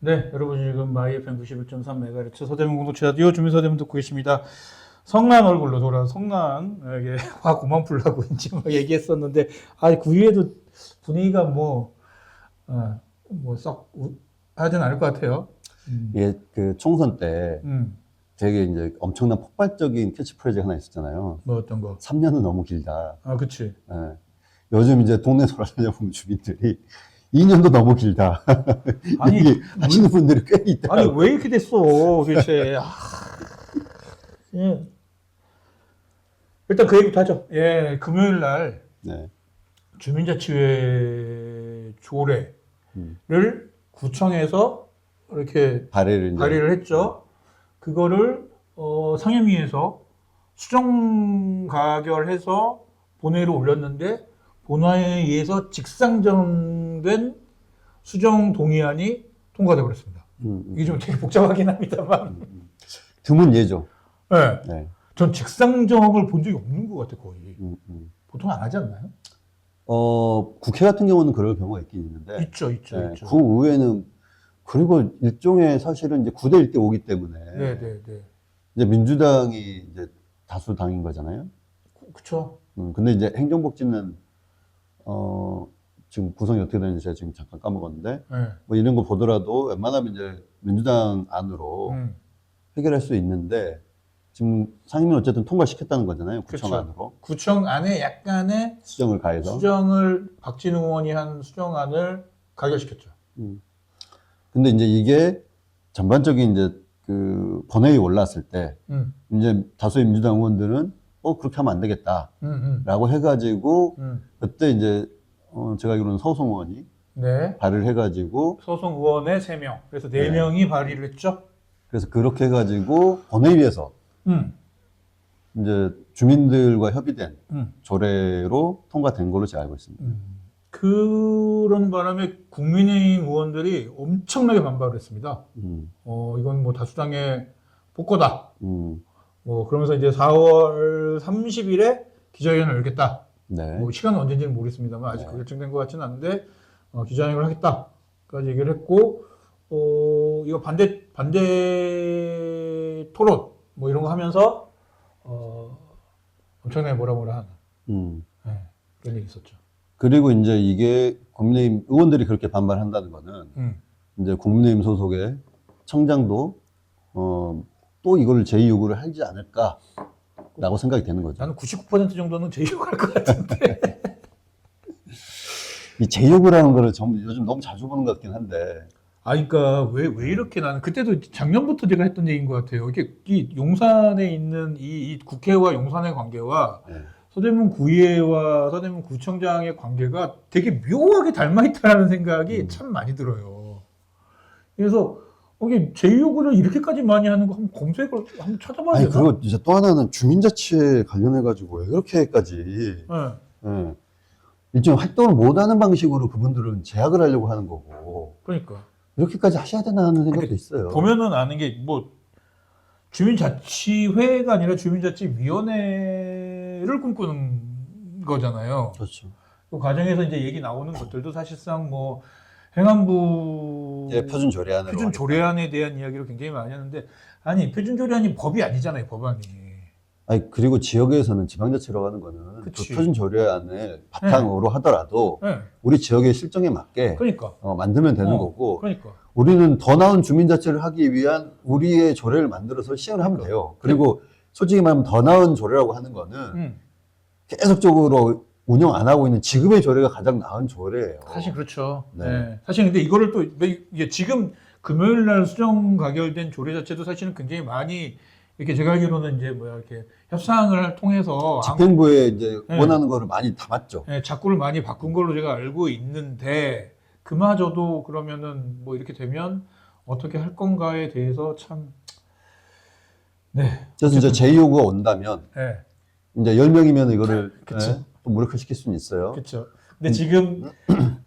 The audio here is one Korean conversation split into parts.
네, 여러분 지금 마이 FM 91.3MHz 서대문 공동체 라디오 주민 서대문 듣고 계십니다. 성난 얼굴로 돌아 성난에게 화 그만 풀라고 이제 뭐 얘기했었는데 아, 그 위에도 분위기가 뭐, 어, 뭐썩 하진 않을 것 같아요. 음, 이게 그 총선 때 음, 되게 이제 엄청난 폭발적인 캐치프레이즈 하나 있었잖아요. 뭐 어떤 거? 3년은 너무 길다. 아, 그치. 예. 요즘 이제 동네 돌아다녀 보면 주민들이 2년도 너무 길다. 아니, 얘기 하시는 분들이 꽤 있다. 아니 왜 이렇게 됐어 도대체 아, 예. 일단 그 얘기부터 하죠 예 금요일 날 네. 주민자치회 조례를 음. 구청에서 이렇게 발의를 발의를 했죠 그거를 어, 상임위에서 수정 가결해서 본회의로 올렸는데 본회의에 의해서 직상정 된 수정 동의안이 통과돼 버렸습니다 음, 음. 이게 좀 되게 복잡하긴 합니다만. 드문 예죠. 네. 네. 전 직상정을 본 적이 없는 것 같아, 거의. 음, 음. 보통 안 하지 않나요? 어, 국회 같은 경우는 그럴 경우가 있긴 있는데, 있죠, 있죠, 네, 있죠. 구의회는 그리고 일종의 사실은 이제 9대 1대 5기 때문에 네, 네, 네. 이제 민주당이 이제 다수 당인 거잖아요. 그- 그쵸. 음, 근데 이제 행정복지는 어, 지금 구성이 어떻게 되는지 제가 지금 잠깐 까먹었는데 네. 뭐 이런 거 보더라도 웬만하면 이제 민주당 안으로 음, 해결할 수 있는데 지금 상임위는 어쨌든 통과시켰다는 거잖아요. 구청 그쵸. 안으로 구청 안에 약간의 수정을 가해서. 수정을, 박진웅 의원이 한 수정안을 가결시켰죠. 음. 근데 이제 이게 전반적인 이제 그 본회의 올랐을 때 음, 이제 다수의 민주당 의원들은 어 그렇게 하면 안 되겠다라고 음, 음, 해가지고 음. 그때 이제 어 제가 알기로는 서성 의원이 네. 발의를 해가지고 소송 의원의 3명. 그래서 네. 4명이 발의를 했죠. 그래서 그렇게 해가지고 본회의에서 음, 이제 주민들과 협의된 음, 조례로 통과된 걸로 제가 알고 있습니다. 음. 그런 바람에 국민의힘 의원들이 엄청나게 반발을 했습니다. 음, 어, 이건 뭐 다수당의 복거다. 음, 뭐 그러면서 이제 4월 30일에 기자회견을 열겠다. 네. 뭐 시간은 언제인지는 모르겠습니다만 아직 네. 결정된 것 같지는 않은데 어, 기자회견을 하겠다까지 얘기를 했고 어, 이거 반대 반대 토론 뭐 이런 거 하면서 어, 엄청나게 뭐라 뭐라 하는 음. 네, 그런 얘기 있었죠. 그리고 이제 이게 국민의힘 의원들이 그렇게 반발한다는 거는 음. 이제 국민의힘 소속의 청장도 어, 또 이걸 제의 요구를 하지 않을까 라고 생각이 되는 거죠. 나는 99% 정도는 제의할 것 같은데. 이 제의 요구라는 거를 좀 요즘 너무 자주 보는 것 같긴 한데 아, 그러니까 왜, 왜 이렇게 나는 그때도 작년부터 제가 했던 얘기인 것 같아요. 이게 이 용산에 있는 이, 이 국회와 용산의 관계와 네. 서대문 구의회와 서대문 구청장의 관계가 되게 묘하게 닮아 있다는 생각이 음. 참 많이 들어요. 그래서 이게 제2요구를 이렇게까지 많이 하는 거 한번 검색을 한번 찾아봐야 아니 되나? 그리고 이제 또 하나는 주민자치에 관련해 가지고 왜 그렇게까지 네. 예. 일종의 활동을 못하는 방식으로 그분들은 제약을 하려고 하는 거고 그러니까 이렇게까지 하셔야 되나 하는 생각도 있어요. 보면은 아는 게 뭐 주민자치회가 아니라 주민자치위원회를 꿈꾸는 거잖아요. 그렇죠. 그 과정에서 이제 얘기 나오는 것들도 사실상 뭐 행안부 예, 표준 조례안으로 표준 조례안에 대한 이야기를 굉장히 많이 하는데 아니 표준 조례안이 법이 아니잖아요 법안이. 아니 그리고 지역에서는 지방자치라고 하는 거는 그 그치. 표준 조례안을 바탕으로 하더라도 네, 우리 지역의 실정에 맞게 그러니까. 어, 만들면 되는 어, 거고 그러니까. 우리는 더 나은 주민자치를 하기 위한 우리의 조례를 만들어서 시행을 하면 돼요. 그리고 솔직히 말하면 더 나은 조례라고 하는 거는 음, 계속적으로 운영 안 하고 있는 지금의 조례가 가장 나은 조례예요. 사실 그렇죠 네. 네. 사실 근데 이거를 또 이게 지금 금요일 날 수정 가결된 조례 자체도 사실은 굉장히 많이 이렇게 제가 알기로는 이제 뭐야 이렇게 협상을 통해서 안- 집행부에 이제 네. 원하는 거를 많이 담았죠. 예, 자꾸를 많이 바꾼 걸로 제가 알고 있는데 그마저도 그러면은 뭐 이렇게 되면 어떻게 할 건가에 대해서 참 네. 그래서 이제 제2요구가 온다면 예. 이제 10명이면 이거를 그치. 예, 또 무력화시킬 수는 있어요. 그렇죠. 근데 지금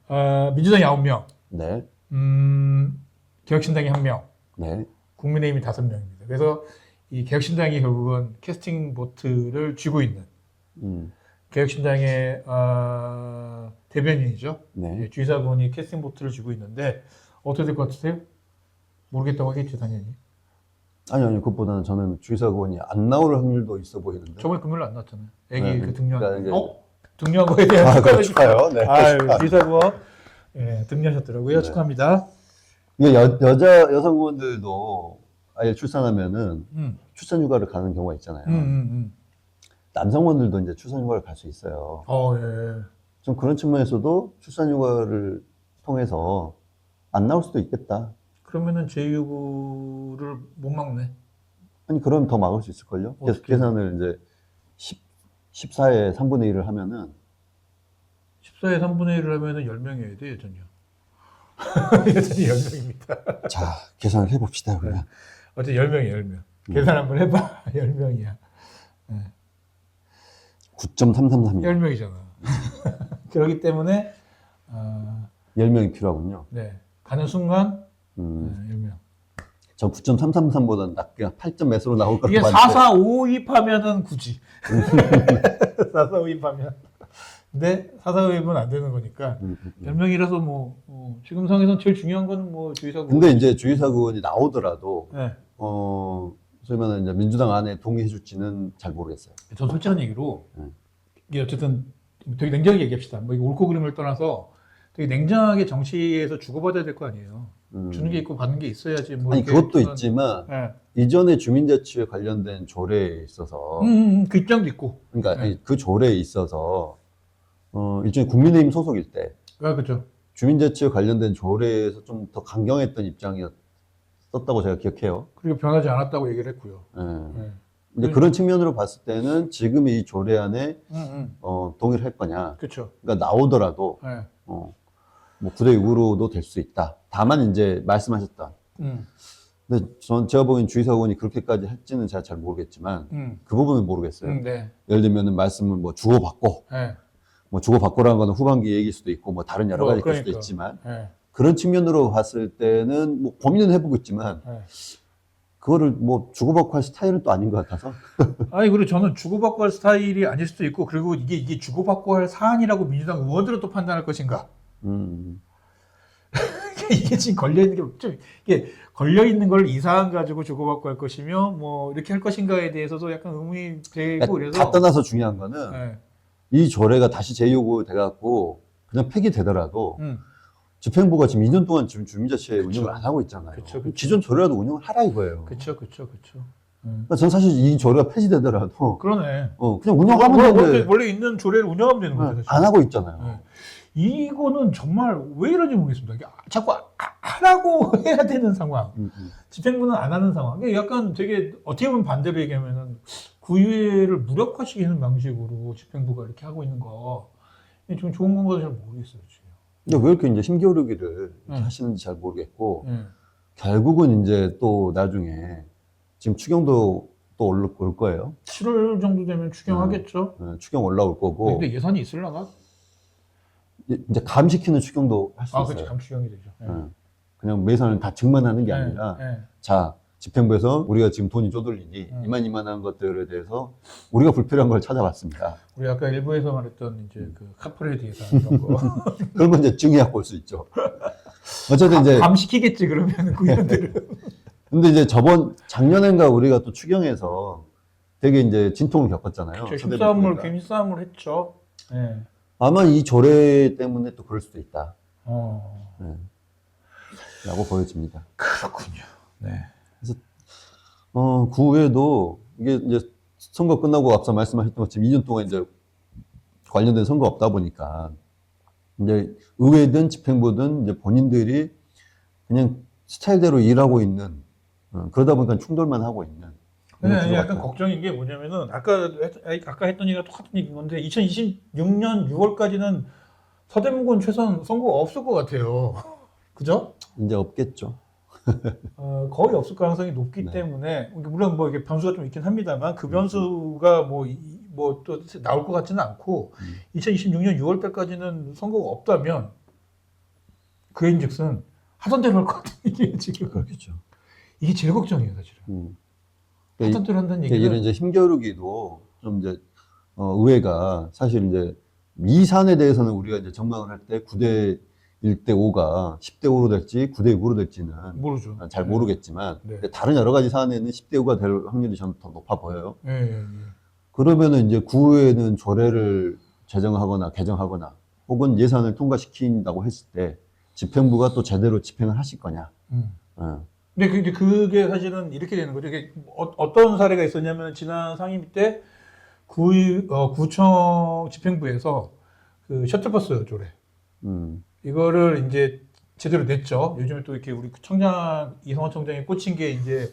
어, 민주당이 9명, 네. 음, 개혁신당이 1명, 네. 국민의힘이 5명입니다. 그래서 이 개혁신당이 결국은 캐스팅 보트를 쥐고 있는 음. 개혁신당의 어, 대변인이죠. 네. 예, 주의사분이 캐스팅 보트를 쥐고 있는데 어떻게 될 것 같으세요? 모르겠다고 하겠지 당연히. 아니 아니 그것보다는 저는 주의사가 의원이 안 나올 확률도 있어 보이는데. 저번에 금요일 안 났잖아요. 애기 네, 그 등려한 그러니까. 어? 등려한 거에 대한 아, 그거 축하해요. 네. 아유, 예, 등려하셨더라고요. 네. 축하합니다. 이게 여, 여자 여성 의원들도 아예 출산하면은 음, 출산 휴가를 가는 경우가 있잖아요. 음, 음, 음. 남성 의원들도 이제 출산 휴가를 갈 수 있어요. 어, 예. 좀 그런 측면에서도 출산 휴가를 통해서 안 나올 수도 있겠다. 그러면은 제6를 못 막네. 아니 그럼 더 막을 수 있을걸요? 어떻게? 계산을 이제 10, 14에 3분의 1을 하면은 14에 3분의 1을 하면은 10명이어야 돼, 여전히요. 여전히 10명입니다. 자 계산을 해봅시다 그러면. 어째 10명이야, 10명. 음. 계산 한번 해봐. 10명이야. 9.333이 10명이잖아. 그렇기 때문에, 아, 10명이 필요하군요. 네. 가는 순간, 음, 네, 10명. 저 9.333보다는 낮게 8점 몇으로 나올 것 이게 같은데. 4452 하면은 굳이. 4452 하면. 근데 4452는 안 되는 거니까. 음, 음, 음. 10명이라서 뭐, 어, 지금 상에선 제일 중요한 거는 뭐 주의사고. 근데 이제 주의사 의원이 나오더라도 네. 어 소위 말하는 이제 민주당 안에 동의해 줄지는 잘 모르겠어요. 전 솔직한 얘기로 음. 이게 어쨌든 되게 냉정하게 얘기합시다. 뭐 이거 옳고 그름을 떠나서 되게 냉정하게 정치에서 주고받아야 될 거 아니에요. 음. 주는 게 있고 받는 게 있어야지. 뭐 아니 그것도 그런- 있지만 예. 이전에 주민자치에 관련된 조례에 있어서 음, 음, 음, 그 입장도 있고. 그러니까 네. 아니, 그 조례에 있어서 어 일종의 국민의힘 소속일 때 아 그렇죠. 주민자치에 관련된 조례에서 좀 더 강경했던 입장이었다고 제가 기억해요. 그리고 변하지 않았다고 얘기를 했고요. 예. 예. 근데 네. 그런 측면으로 봤을 때는 지금 이 조례 안에 음, 음. 어, 동의를 할 거냐. 그렇죠. 그러니까 나오더라도 예. 어, 뭐 9대 6으로도 될 수 있다. 다만 이제 말씀하셨던 음, 근데 전 제가 보기엔 주의사 의원이 그렇게까지 할지는 제가 잘 모르겠지만 음, 그 부분은 모르겠어요. 음, 네. 예를 들면은 말씀을 뭐 주고받고 예. 뭐 주고받고라는 거는 후반기 얘기일 수도 있고 뭐 다른 여러 뭐, 가지 일 수도 그러니까. 있지만 예. 그런 측면으로 봤을 때는 뭐 고민은 해보고 있지만 예. 그거를 뭐 주고받고 할 스타일은 또 아닌 것 같아서 아니 그리고 저는 주고받고 할 스타일이 아닐 수도 있고 그리고 이게 이게 주고받고 할 사안이라고 민주당 의원들은 또 판단할 것인가? 음, 이게 지금 걸려 있는 게 좀 이게 걸려 있는 걸 이 사안 가지고 주고받고 할 것이며 뭐 이렇게 할 것인가에 대해서도 약간 의문이 되고 그래서 다 떠나서 중요한 거는 예. 이 조례가 다시 재요구 돼갖고 그냥 폐기되더라도 음. 집행부가 지금 2년 동안 지금 주민자치 그쵸. 운영을 안 하고 있잖아요. 그쵸, 그쵸. 기존 조례라도 운영을 하라 이거예요. 그렇죠, 그렇죠, 그렇죠. 그러니까 전 사실 이 조례가 폐지되더라도 그러네. 어, 그냥 운영하면 원래, 되는데 원래, 원래 있는 조례를 운영하면 되는 거죠. 네, 사실. 안 하고 있잖아요. 네. 이거는 정말 왜 이런지 모르겠습니다. 이게 자꾸 아- 하라고 해야 되는 상황. 음, 음. 집행부는 안 하는 상황. 이게 약간 되게 어떻게 보면 반대로 얘기하면은 구의회를 무력화시키는 방식으로 집행부가 이렇게 하고 있는 거. 좀 좋은 건가도 잘 모르겠어요, 지금. 근데 왜 이렇게 이제 힘겨루기를 이렇게 음. 하시는지 잘 모르겠고 예. 결국은 이제 또 나중에 지금 추경도 또 올, 올 거예요. 7월 정도 되면 추경하겠죠. 네, 추경 올라올 거고 근데 예산이 있을라나? 이제 감시키는 추경도 할 수 아, 있어요. 그렇지. 감추경이 되죠. 예. 네. 그냥 예산을 다 증만하는 게 예, 아니라 예. 자 집행부에서 우리가 지금 돈이 쪼들리니 음. 이만 이만한 것들에 대해서 우리가 불필요한 걸 찾아봤습니다. 우리 아까 일부에서 말했던 이제 그 카프레드 예산 이런 거 그러면 이제 증액 볼수 있죠. 어쨌든 이제 감시키겠지 그러면 구의원들은 근데 이제 저번 작년엔가 우리가 또 추경에서 되게 이제 진통을 겪었잖아요. 힘싸움을 구의가. 괜히 싸움을 했죠. 예. 아마 이 조례 때문에 또 그럴 수도 있다. 어 네. 라고 보여집니다. 그렇군요. 네. 어, 구에도 이게 이제 선거 끝나고 앞서 말씀하셨던 것처럼 2년 동안 이제 관련된 선거 없다 보니까 이제 의회든 집행부든 이제 본인들이 그냥 스타일대로 일하고 있는 어, 그러다 보니까 충돌만 하고 있는 구조 약간. 걱정인 게 뭐냐면은 아까 했- 아까 했던 얘기가 똑같은 얘기인 건데 2026년 6월까지는 서대문군 최선 선거가 없을 것 같아요. 그죠? 이제 없겠죠. 어, 거의 없을 가능성이 높기 네. 때문에 물론 뭐 이게 변수가 좀 있긴 합니다만 그 변수가 뭐 뭐 또 나올 것 같지는 않고 음. 2026년 6월 달까지는 선거가 없다면 그인즉슨 하던 대로 할 것 같은 이게 지금 그렇겠죠. 이게 제일 걱정이에요 사실은 음. 하던 대로 한다는 그러니까 얘기는 이런 이제 힘겨루기도 좀 이제 어, 의회가 사실 이제 미산에 대해서는 우리가 이제 전망을 할 때 9대 1대 5가 10대 5로 될지 9대 6으로 될지는 모르죠. 잘 모르겠지만 네. 다른 여러 가지 사안에는 10대 5가 될 확률이 저는 더 높아 보여요. 예, 예, 예. 그러면은 이제 구에는 조례를 제정하거나 개정하거나 혹은 예산을 통과시킨다고 했을 때 집행부가 또 제대로 집행을 하실 거냐. 음. 어. 근데 그- 이제 그게 사실은 이렇게 되는 거죠. 이게 어, 떤 사례가 있었냐면 지난 상임위 때 구, 어, 구청 집행부에서 그 셔틀버스 조례 음. 이거를 이제 제대로 냈죠. 요즘에 또 이렇게 우리 청장 이성환 청장이 꽂힌 게 이제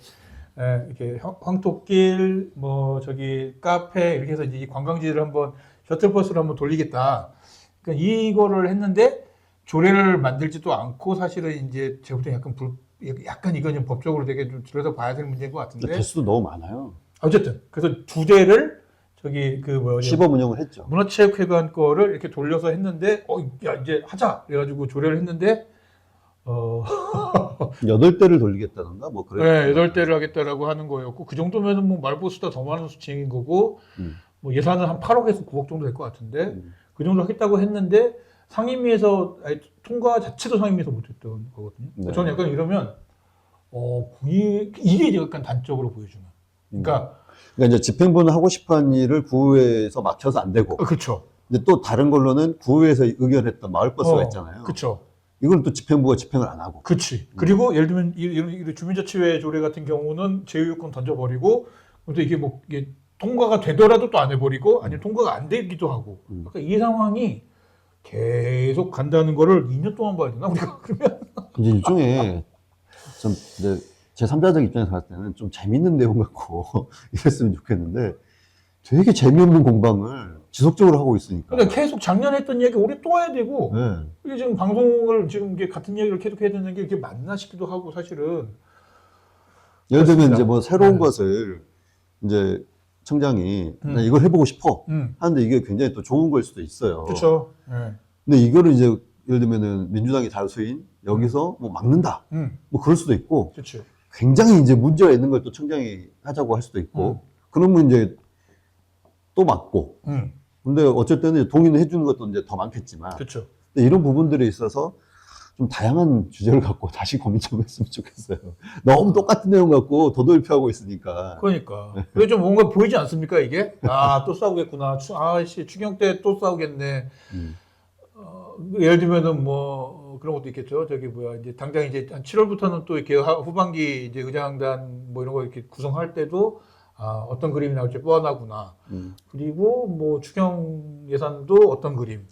에, 이렇게 황- 황토길 뭐 저기 카페 이렇게 해서 이제 이 관광지를 한번 셔틀버스를 한번 돌리겠다. 그러니까 이거를 했는데 조례를 만들지도 않고 사실은 이제 제가 볼때 약간 불 약간 이건 좀 법적으로 되게 좀 들여다 봐야 될 문제인 것 같은데 개수도 너무 많아요. 어쨌든 그래서 두 대를 저기 그 뭐지 시범 운영을 했죠. 문화체육회관 거를 이렇게 돌려서 했는데 어야 이제 하자 그래가지고 조례를 했는데 어 여덟 대를 돌리겠다던가 뭐 그래. 네, 여덟 대를 하겠다라고 하는 거였고 그 정도면은 뭐 말보수다 더 많은 수치인 거고 음. 뭐 예산은 한 8억에서 9억 정도 될 것 같은데 음. 그 정도 하겠다고 했는데 상임위에서 아니, 통과 자체도 상임위에서 못했던 거거든요. 네. 저는 약간 이러면 어 이, 이게 이제 약간 단적으로 보여주는. 그러니까 그러니까 이제 집행부는 하고 싶어하는 일을 구에서 막혀서 안 되고 어, 그렇죠. 근데 또 다른 걸로는 구에서 의결했던 마을버스가 어, 있잖아요. 그렇죠. 이걸 또 집행부가 집행을 안 하고. 그치. 그리고 예를 들면 이- 이런 이런 주민자치회 조례 같은 경우는 제휴권 던져버리고 근데 이게 뭐 이게 통과가 되더라도 또 안 해버리고 아니면 통과가 안 되기도 하고 음. 그러니까 이 상황이 계속 간다는 거를 2년 동안 봐야 되나 우리가 그러면 이제 일종의 좀 이제 제 3자적 입장에서 봤을 때는 좀 재밌는 내용 같고 이랬으면 좋겠는데 되게 재미없는 공방을 지속적으로 하고 있으니까. 근데 계속 작년에 했던 이야기 올해 또 해야 되고 네. 이게 지금 방송을 지금 이게 같은 이야기를 계속 해야 되는 게 이게 맞나 싶기도 하고 사실은 예를 들면 그렇습니다. 이제 뭐 새로운 네. 것을 이제 청장이 음. 나 이걸 해보고 싶어 음 하는데 이게 굉장히 또 좋은 걸 수도 있어요. 그렇죠. 예. 근데 이거를 이제 예를 들면은 민주당이 다수인 여기서 뭐 막는다 음 뭐 그럴 수도 있고 그렇죠. 굉장히 이제 문제가 있는 걸 또 청장이 하자고 할 수도 있고 그러면 이제 또 막고 음 근데 이제 동의는 해주는 것도 이제 더 많겠지만 그렇죠. 근데 이런 부분들에 있어서 좀 다양한 주제를 갖고 다시 고민 좀 했으면 좋겠어요. 너무 똑같은 내용 갖고 도돌이표하고 있으니까. 그러니까 그게 좀 뭔가 보이지 않습니까 이게 아 또 싸우겠구나 추, 아씨 추경 때 또 싸우겠네 음. 어, 예를 들면은 뭐 어, 그런 것도 있겠죠 저기 뭐야 이제 당장 이제 한 7월부터는 또 이렇게 하- 후반기 이제 의장단 뭐 이런 거 이렇게 구성할 때도 아 어떤 그림이 나올지 뻔하구나 음. 그리고 뭐 추경 예산도 어떤 그림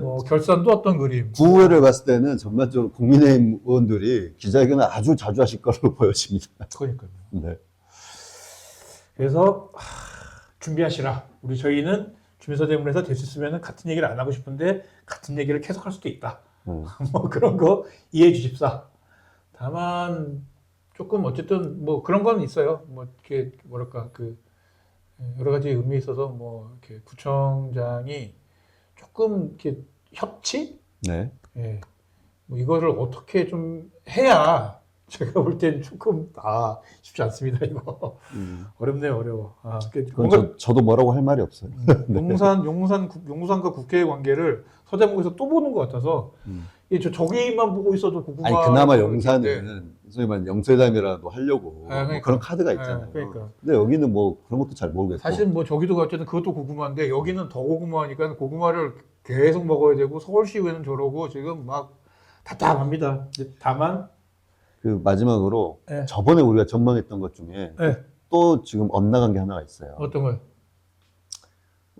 뭐 결산도 어떤 그림 구의회를 봤을 때는 전반적으로 국민의힘 의원들이 기자회견을 아주 자주 하실 걸로 보여집니다. 그러니까요 네. 그래서 하, 준비하시라. 우리 저희는 주민서대문에서 될 수 있으면 같은 얘기를 안 하고 싶은데 같은 얘기를 계속 할 수도 있다. 음. 뭐 그런 거 이해해 주십사. 다만 조금 어쨌든 뭐 그런 건 있어요. 뭐 이렇게 뭐랄까 그 여러 가지 의미 있어서 뭐 이렇게 구청장이 조금 이렇게 협치? 네. 예. 뭐 이거를 어떻게 좀 해야 제가 볼 땐 조금 아 쉽지 않습니다 이거. 음. 어렵네요, 어려워. 아, 뭔가 저, 도 뭐라고 할 말이 없어요. 음, 용산, 용산, 국- 용산과 국회의 관계를 서대문에서 또 보는 것 같아서 음. 이저 저기만 보고 있어도 고구마. 아니 그나마 게 있는데, 영사는 소위 말하는 영세담이라도 하려고 네, 그러니까. 뭐 그런 카드가 있잖아요. 네, 그러니까. 근데 여기는 뭐 그런 것도 잘 모르겠고. 사실 뭐 저기도 어쨌든 그것도 고구마인데 여기는 더 고구마니까 고구마를 계속 먹어야 되고 서울시의회는 저러고 지금 막 답답합니다. 다만 그 마지막으로 네. 저번에 우리가 전망했던 것 중에 네, 또 지금 엇나간 게 하나가 있어요. 어떤 거요?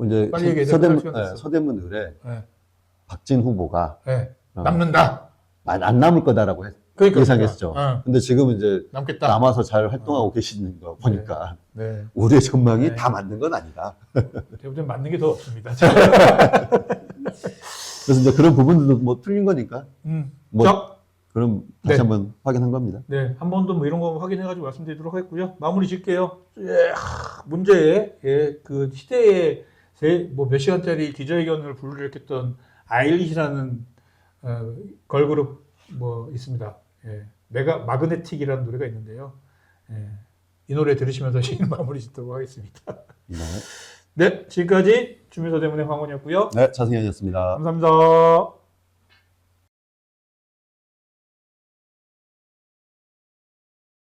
이제 빨리 얘기해, 서대문. 네, 서대문 의뢰 네, 박진 후보가 네. 어, 남는다. 안, 안 남을 거다라고 했, 그러니까 예상했죠. 어, 근데 지금 이제 남겠다. 남아서 잘 활동하고 계시는 거 보니까 네, 우리의 전망이 네. 다 맞는 건 아니다. 대부분 맞는 게 더 없습니다. 그래서 이제 그런 부분들도 뭐 틀린 거니까 음, 뭐 자, 그럼 다시 네. 한번 확인한 겁니다. 네, 한 번 더 뭐 이런 거 확인해가지고 말씀드리도록 하겠고요. 마무리 짓게요. 예, 하, 문제의 예, 그 시대에 뭐몇 시간짜리 기자회견을 불러일으켰던 아일릿이라는 어, 걸그룹 뭐 있습니다. 예, 메가 마그네틱이라는 노래가 있는데요. 예, 이 노래 들으시면서 시인 마무리 짓도록 하겠습니다. 네, 네, 지금까지 주민서 대문의 황원이었고요. 네 차승현이었습니다. 감사합니다.